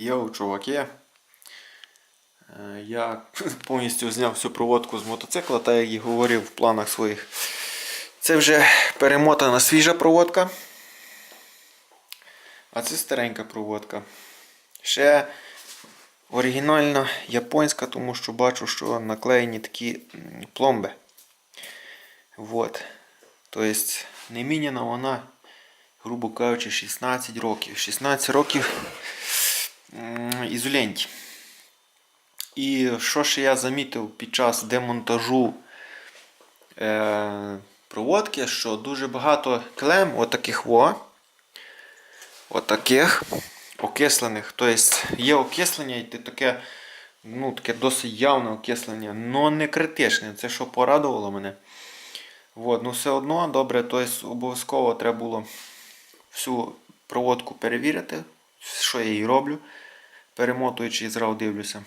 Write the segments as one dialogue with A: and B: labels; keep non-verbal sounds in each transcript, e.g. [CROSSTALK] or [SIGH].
A: Йоу, чуваки. Е, Я [LAUGHS] повністю зняв всю проводку з мотоцикла, так як і говорив в планах своїх. Це вже перемотана свіжа проводка. А це старенька проводка. Ще оригінальна японська, тому що бачу, що наклеєні такі пломби. Вот. Тобто не міняна вона, грубо кажучи, 16 років. 16 років м, ізоленті. І що ще я замітив під час демонтажу е, проводки, що дуже багато клем, отаких во, отаких окислених. Тобто є окислення, і таке, ну, таке досить явне окислення, але не критичне. Це що порадувало мене. Вот, ну все одно добре, тобто обов'язково треба було всю проводку перевірити, що я її роблю, перемотуючи і зразу дивлюся.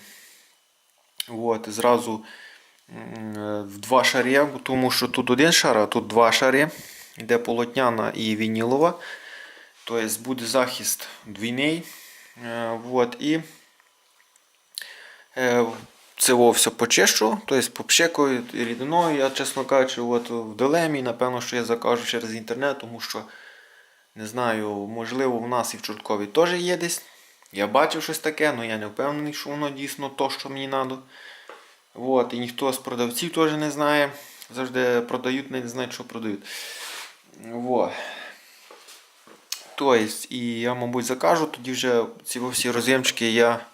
A: От, зразу е, в два шари, тому що тут один шар, а тут два шари, йде полотняна і вінілова. Тобто буде захист двійний. Е, Вот, і е, це все почищу, тобто попшикаю рідиною. Я, чесно кажучи, от в дилемі, напевно, що я закажу через інтернет, тому що не знаю, можливо, в нас і в Чорткові теж є десь. Я бачив щось таке, але я не впевнений, що воно дійсно то, що мені треба. От, і ніхто з продавців теж не знає. Завжди продають, не знають, що продають. Вот. Тобто, і я, мабуть, закажу, тоді вже ці всі роз'ємчики я,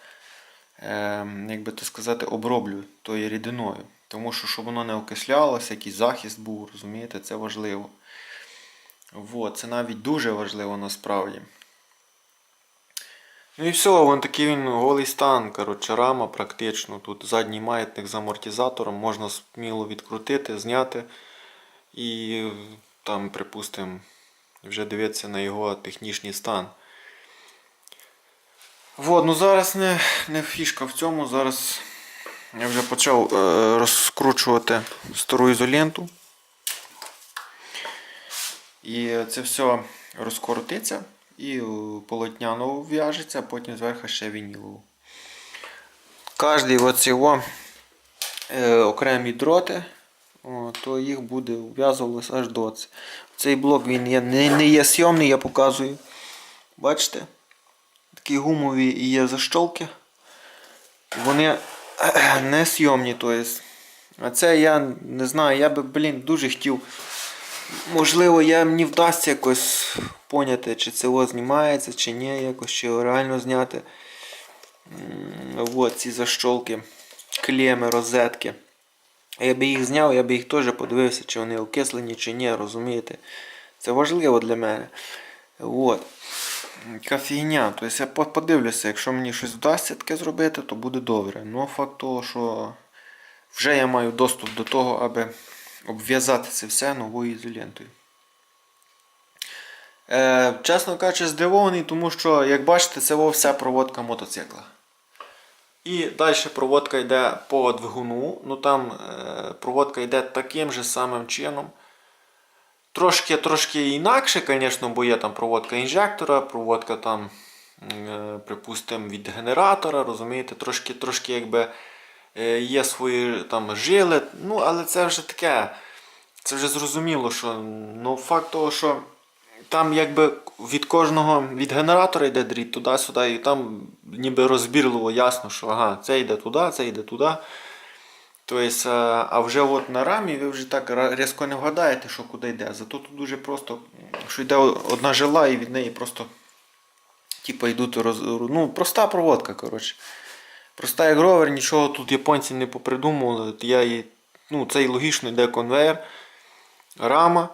A: е, як би то сказати, оброблю тою рідиною. Тому що, щоб воно не окислялося, якийсь захист був, розумієте, це важливо. Вот, це навіть дуже важливо насправді. Ну і все, вон такий він голий стан. Коротше, рама практично. Тут задній маятник з амортизатором, можна сміло відкрутити, зняти. І там, припустимо, вже дивитися на його технічний стан. Вот, ну зараз не, не фішка в цьому. Зараз я вже почав е, розкручувати стару ізоленту. І це все розкоротиться і полотняно в'яжеться, а потім зверху ще вінілову. Кожний оці е, окремі дроти, о, то їх буде вв'язувалося аж до це. Цей блок він є, не, не є сйомний, я показую. Бачите? Такі гумові і є защолки. Вони е, не сйомні. Тобто. А це я не знаю, я би, блін, дуже хотів. Можливо, я мені вдасться якось поняти, чи це знімається, чи ні, якось чи реально зняти. От ці защолки, клеми, розетки. Я би їх зняв, я би їх теж подивився, чи вони окислені, чи ні, розумієте? Це важливо для мене. От. Фігня. Тобто я подивлюся, якщо мені щось вдасться таке зробити, то буде добре. Ну, факт того, що вже я маю доступ до того, аби обв'язати це все новою ізолентою. Е, чесно кажучи, здивований, тому що, як бачите, це вся проводка мотоцикла. І далі проводка йде по двигуну. Ну там е, проводка йде таким же самим чином. Трошки трошки інакше, звісно, бо є там проводка інжектора, проводка там, е, припустимо, від генератора, розумієте, трошки, трошки якби є свої там жили. Ну, але це вже таке. Це вже зрозуміло, що ну, факт того, що там якби від кожного від генератора йде дріт туди-сюди, і там ніби розбірливо ясно, що ага, це йде туди, це йде туди. Тобто, а а вже от на рамі ви вже так різко не вгадаєте, що куди йде. Зато тут дуже просто, що йде одна жила і від неї просто типу, йдуть роз... ну, проста проводка. коротше. Проста як нічого тут японці не попридумували. Я її, ну, це і логічно йде конвейер, рама.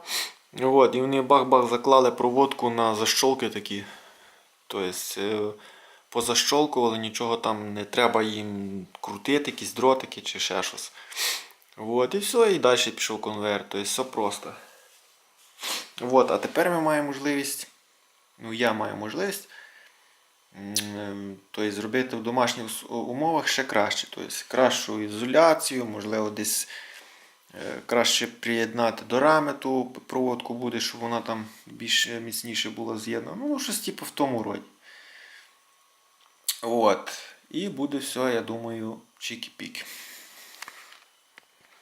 A: От, і вони бах-бах заклали проводку на защолки такі. Тобто е, позащолкували, нічого там не треба їм крутити, якісь дротики чи ще щось. От, і все, і далі пішов конвейер. Тобто все просто. От, а тепер ми маємо можливість, ну я маю можливість тобто, зробити в домашніх умовах ще краще. Тобто, кращу ізоляцію, можливо, десь е, краще приєднати до рами ту проводку буде, щоб вона там більш міцніше була з'єднана. Ну, щось типу в тому роді. От. І буде все, я думаю, чікі-піки.